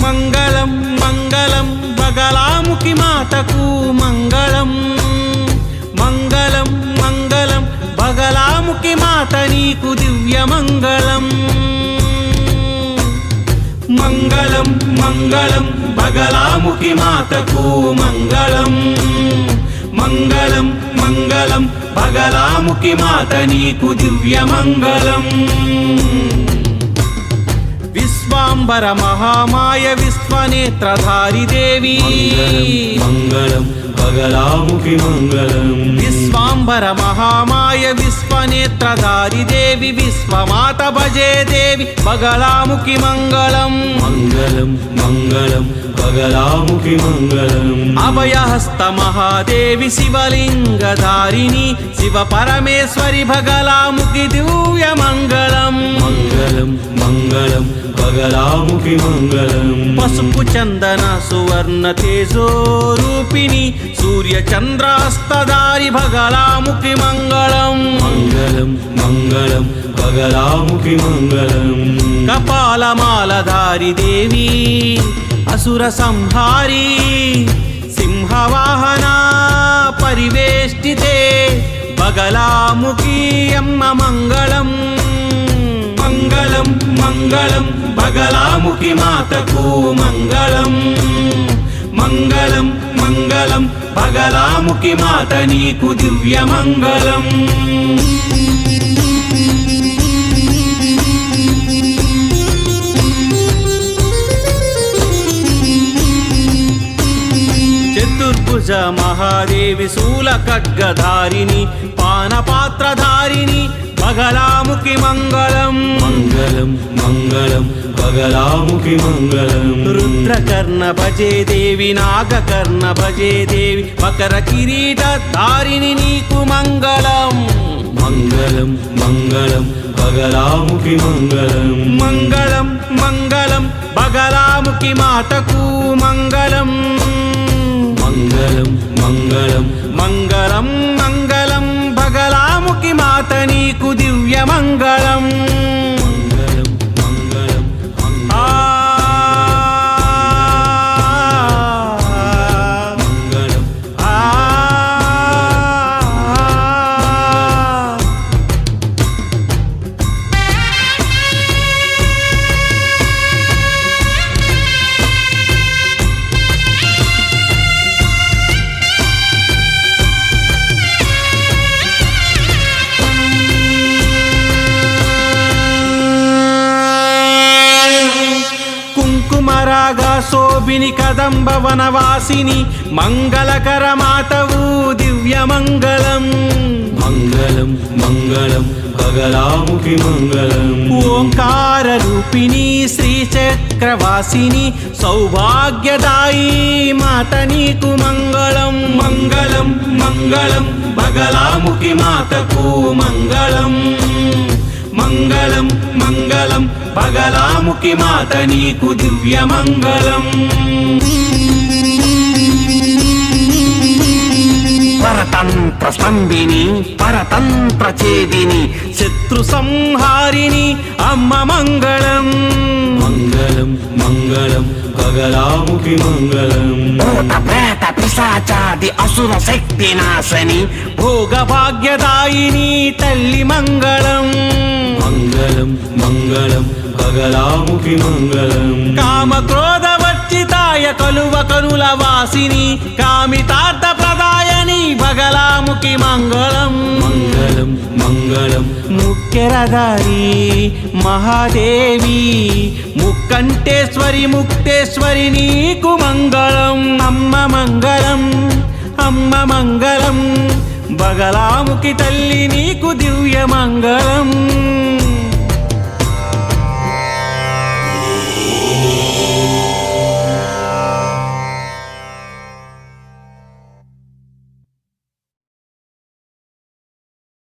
మంగళం మంగళం బగలాముఖి మాతకు మంగళం. మంగళం మంగళం బగలాముఖి మాత నీకు దివ్య మంగళం. మంగళం మంగళం బగలాముఖి మాతకు మంగళం. మంగళం మంగళం బగలాముఖి మాత నీకు దివ్య మంగళం. విశ్వాంబర మహామాయ విశ్వనేత్రధారి దేవి. మంగళం బగలాముఖి మంగళం. విశ్వాంబర మహామాయ విశ్వనేత్రధారి దేవి విశ్వమాత భజే దేవి బగలాముఖి మంగళం. మంగళం మంగళం బగలాముఖి మంగళం. అభయహస్త మహాదేవి శివలింగధారిణి శివ పరమేశ్వరి బగలాముఖి దివ్య మంగళం. మంగళం మంగళం బగలాముఖి మంగళం. పసుపు చందన సువర్ణ తేజోరూపిణి సూర్య చంద్రాస్తదారి భగలాముఖి మంగళం. మంగళం మంగళం బగలాముఖి మంగళం. కపాలమాలధారి దేవి అసుర సంహారి సింహవాహన పరివేష్టితే బగలాముఖి అమ్మ మంగళం. మంగళం మంగళం బగలాముఖి మాతకు మంగళం. మంగళం మంగళం బగలాముఖి మాత నీకు దివ్య మంగళం. చతుర్భుజ మహాదేవి శూల ఖడ్గధారిణి పానపాత్రధారిణి బగలాముఖి మంగళం. మంగళం మంగళం బగలాముఖి మంగళం. రుద్రకర్ణ భజే దేవి నాగకర్ణ భజే దేవి మకర కిరీట ధారిణి నీకు మంగళం. మంగళం మంగళం బగలాముఖి మంగళం. మంగళం మంగళం బగలాముఖి మాతకు మంగళం. మంగళం మంగళం. మంగళం మంగళం బగలాముఖి మాత నీకు కుంకుమరాగా శోభిని కదంబ వనవాసిని మంగళకర మాతవు దివ్య మంగళం మంగళం మంగళం బగలాముఖి మంగళం. ఓంకార రూపిణి శ్రీచక్రవాసిని సౌభాగ్యదాయి మాత నీకు మంగళం. మంగళం మంగళం బగలాముఖి మాతకు మంగళం. మంగళం మంగళం బగలాముఖి మాత నీకు దివ్య మంగళం. పరతంత్ర స్తంభిని పరతంత్ర చేదిని శత్రు సంహారిణి అమ్మ మంగళం. మంగళం మంగళం బగలాముఖి మంగళం. ప్రేత పిశాచాది అసుర శక్తి నాశని భోగ భాగ్యదాయిని తల్లి మంగళం. మంగళం మంగళం బగలాముఖి మంగళం. కామ క్రోధ వర్చితాయ కలువ కనుల వాసిని కామితార్థ ప్రదాయని బగలాముఖి మంగళం. మంగళం మంగళం. ముఖ్యరదారి మహాదేవి ముక్కంటేశ్వరి ముక్తేశ్వరి నీకు మంగళం. అమ్మ మంగళం అమ్మ మంగళం. బగలాముఖి తల్లి నీకు దివ్య మంగళం.